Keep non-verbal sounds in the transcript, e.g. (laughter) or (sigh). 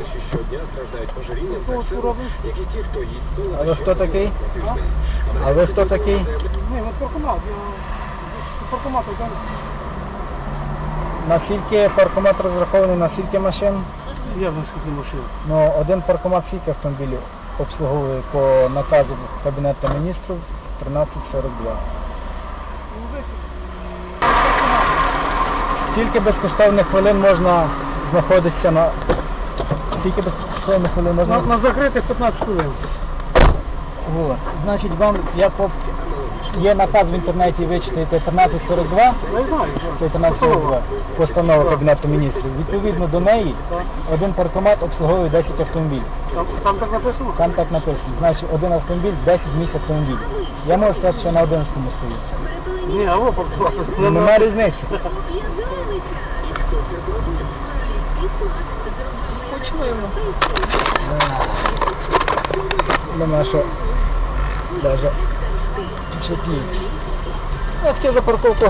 Солодощі щодня страждають ожирінням так само, як і ті, хто їсть А ви хто такий? А ви хто такий? Ні, ну паркомат. Паркомат, там На скільки паркомат розрахований на скільки машин? я на скільки машин. Ну, один паркомат скільки автомобілів обслуговує по наказу Кабінету міністрів 1342. Ну, Скільки безкоштовних хвилин можна знаходитися на... Скільки безкоштовних хвилин можна... на, на закритих 15 хвилин. Во. Значить, вам, я по... Є наказ в інтернеті, ви читаєте 1342, Я знаю, це 1342, постанова Кабінету міністрів. Відповідно до неї, один паркомат обслуговує 10 автомобілів. Там, там так написано? Там так написано. Значить, один автомобіль, 10 місць автомобілів. Я можу сказати, що на 11 стою. Ні, а. Ну, Нема різниці. (laughs) Нема що. Даже. Чуть-чуть. Я таке за парковку